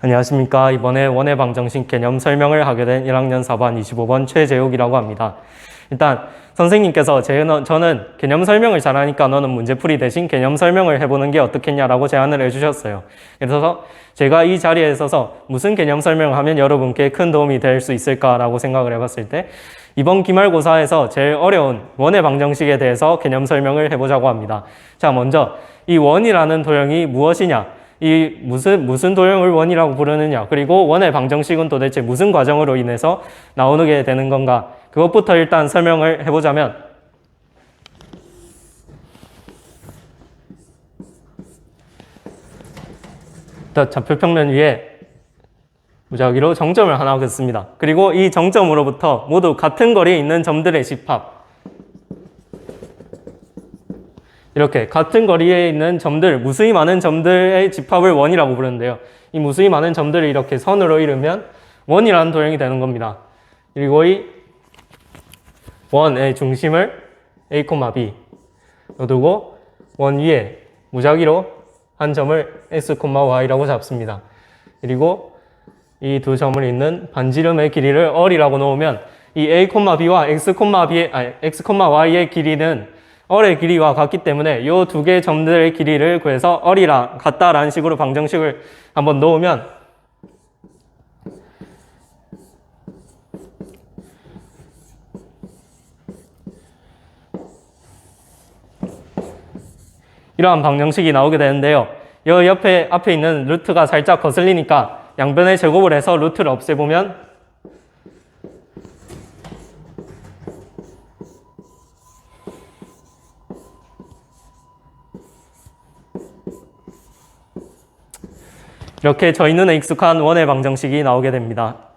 안녕하십니까. 이번에 원의 방정식 개념 설명을 하게 된 1학년 4반 25번 최재욱이라고 합니다. 일단 선생님께서 제, 저는 개념 설명을 잘하니까 너는 문제풀이 대신 개념 설명을 해보는 게 어떻겠냐라고 제안을 해주셨어요. 그래서 제가 이 자리에 있어서 무슨 개념 설명을 하면 여러분께 큰 도움이 될 수 있을까라고 생각을 해봤을 때 이번 기말고사에서 제일 어려운 원의 방정식에 대해서 개념 설명을 해보자고 합니다. 자, 먼저 이 원이라는 도형이 무엇이냐? 이 무슨 무슨 도형을 원이라고 부르느냐. 그리고 원의 방정식은 도대체 무슨 과정으로 인해서 나오게 되는 건가. 그것부터 일단 설명을 해보자면 좌표평면 위에 무작위로 정점을 하나 긋습니다. 그리고 이 정점으로부터 모두 같은 거리에 있는 점들의 집합 이렇게 같은 거리에 있는 점들, 무수히 많은 점들의 집합을 원이라고 부르는데요. 이 무수히 많은 점들을 이렇게 선으로 이루면 원이라는 도형이 되는 겁니다. 그리고 이 원의 중심을 a, b 두고 원 위에 무작위로 한 점을 s, y라고 잡습니다. 그리고 이 두 점을 잇는 반지름의 길이를 얼이라고 놓으면 이 a, b와 x, b의, 아니, x, y의 길이는 얼의 길이와 같기 때문에 이 두 개의 점들의 길이를 구해서 얼이랑 같다라는 식으로 방정식을 한번 놓으면 이러한 방정식이 나오게 되는데요. 이 옆에 앞에 있는 루트가 살짝 거슬리니까 양변의 제곱을 해서 루트를 없애보면 이렇게 저희 눈에 익숙한 원의 방정식이 나오게 됩니다.